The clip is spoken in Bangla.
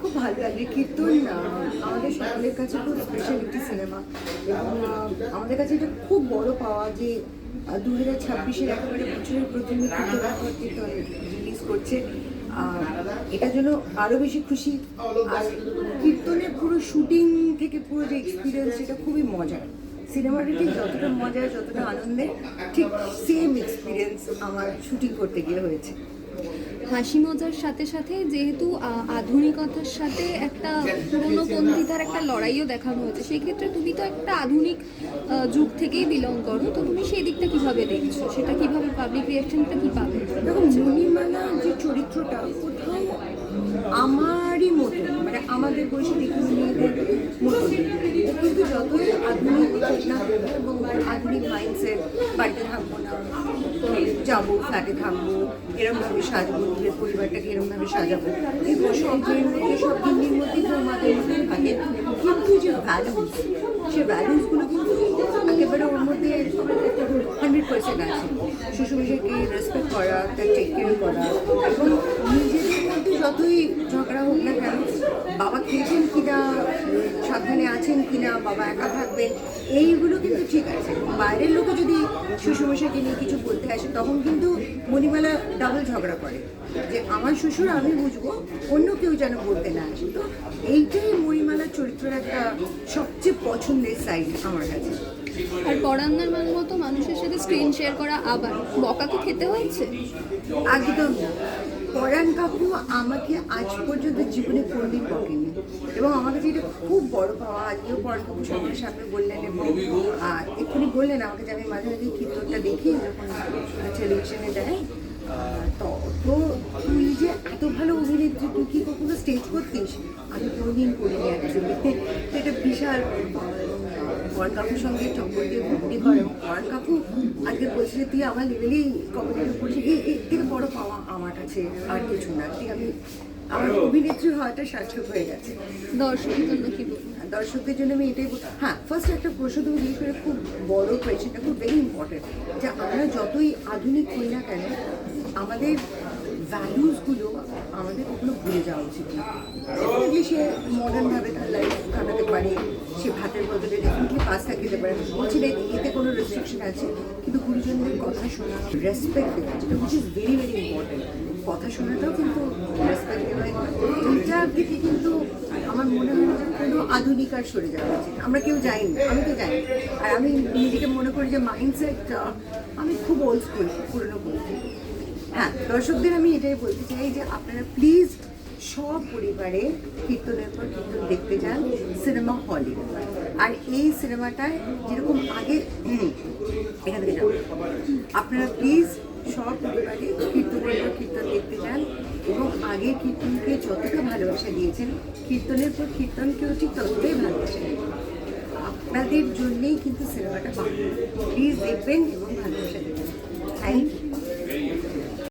খুব ভালো লাগে। কীর্তন আমাদের সকলের কাছে খুব স্পেশাল একটি সিনেমা এবং আমাদের কাছে এটা খুব বড় পাওয়া যে দু হাজার ছাব্বিশের একেবারে বছরের প্রথমে কীর্তন রিলিজ করছে। এটার জন্য আরও বেশি খুশি। আর কীর্তনের পুরো শুটিং থেকে পুরো যে এক্সপিরিয়েন্স সেটা খুবই মজার। সিনেমাটা ঠিক যতটা মজা যতটা আনন্দের ঠিক সেম এক্সপিরিয়েন্স আমার শুটিং করতে গিয়ে হয়েছে। হাসি মজার সাথে সাথে যেহেতু আধুনিকতার সাথে একটা পুরনোপন্থীতার একটা লড়াইও দেখানো হয়েছে সেই ক্ষেত্রে তুমি তো একটা আধুনিক যুগ থেকেই বিলং করো তো তুমি সেই দিকটা কীভাবে দেখছ? সেটা কীভাবে পাবলিক রিয়াকশনটা কি পাবে? দেখুন মণিমালা যে চরিত্রটা কোথাও আমারই মতো মানে আমাদের বয়সী মেয়েদের মতো যতই আধুনিক না এবং আধুনিক মাইন্ডসেট বাড়িতে থাকব না। যাব ফ্ল্যাটে থাকব, এরমভাবে সাজবো নিজের পরিবারটাকে এরমভাবে সাজাবো। এগুলো সব মেয়ের মধ্যে, সব দিনের মধ্যে আমাদের মধ্যে থাকে, কিন্তু যে ভ্যালুস সে ভ্যালুসগুলো কিন্তু একেবারে ওর মধ্যে হান্ড্রেড পার্সেন্ট আছে। শ্বশুরকে রেসপেক্ট করা, তার টেক কেয়ার করা, এবং নিজেদের মধ্যে যতই ঝগড়া হোক না কেন, বাবা খেয়েছেন কিনা সাবধানে আছেন কিনা বাবা একা থাকবেন এইগুলো কিন্তু ঠিক আছে। বাইরের লোকে যদি শ্বশুরমশাইকে নিয়ে কিছু বলতে আসে তখন কিন্তু মণিমালা ডাবল ঝগড়া করে। যে আমার শ্বশুর আমি বুঝব অন্য কেউ যেন বলতে না আসে। তো এইটাই মণিমালার চরিত্রের একটা সবচেয়ে পছন্দের সাইড আমার কাছে। আর পরান্নার মান মতো মানুষের সাথে স্ক্রিন শেয়ার করা আবার বকা কি খেতে হয়েছে? একদম না। পরাণ কাকু আমাকে আজ পর্যন্ত জীবনে কোনোদিন বকেনি এবং আমার কাছে এটা খুব বড় পাওয়া, আজকেও পরাণ কাকু সবার সামনে বললেন এবং এক্ষুনি বললেন আমাকে যে আমি মাঝে মাঝে কীর্তনটা দেখি, যখন টেলিভিশনে দেয়। তো তো তুই যে এত ভালো অভিনেত্রী, তুই কি কখনো স্টেজ করতিস? আমি কোনোদিন করিনি অ্যাকচুয়ালি এটা বিশাল পরাণ কাকুর সঙ্গে চক্কর দিয়ে ভর্তি করে। এবং পরাণ কাকু আজকে বলছিল তুই আমার লেভেলেই কমেডিটা করছিস এই এর থেকে বড় পাওয়া আমার কাছে আর কিছু না। তুই আমি আমার অভিনেত্রী হওয়াটা সার্থক হয়ে গেছে। দর্শকের জন্য কি দর্শকদের জন্য আমি এটাই বল- হ্যাঁ ফার্স্ট একটা প্রশ্ন তুমি জিজ্ঞেস করে খুব বড় কোয়েশ্চেনটা খুব ভেরি ইম্পর্টেন্ট যে আমরা যতই আধুনিক হই না কেন আমাদের ভ্যালুসগুলো ভুলে যাওয়া উচিত না। Definitely সে মডার্নভাবে তার লাইফ কাটাতে পারে। সে ভাতের বদলে ডেফিনেটলি পাস্তা খেতে পারে। বলছি না, এতে কোনো রেস্ট্রিকশন আছে, কিন্তু গুরুজনদের কথা শোনা রেসপেক্ট দেওয়া, যেটা which is very very important কথা শোনাটাও কিন্তু রেসপেক্ট দেওয়াই হয় এইটার থেকে কিন্তু আমার মনে হয় কোনো আধুনিক আর সরে যাওয়া উচিত। আমরা কেউ যাই না আমি তো যাই আর আমি নিজেকে মনে করি যে মাইন্ডসেট আমি খুব ওল্ড স্কুল পুরনো বলতে হ্যাঁ দর্শকদের আমি এটাই বলতে চাই যে আপনারা প্লিজ সব পরিবারে কীর্তনের পর কীর্তন দেখতে যান সিনেমা হলে। আর এই সিনেমাটায় যেরকম আগে এখান থেকে আপনারা প্লিজ সব পরিবারে কীর্তনের পর কীর্তন দেখতে যান এবং আগে কীর্তনকে যতটা ভালোবাসা দিয়েছেন, কীর্তনের পর কীর্তনকেও ঠিক ততটাই ভালোবাসা আপনাদের জন্যেই কিন্তু সিনেমাটা বাংলা প্লিজ দেখবেন এবং ভালোবাসা দেবেন। Thank you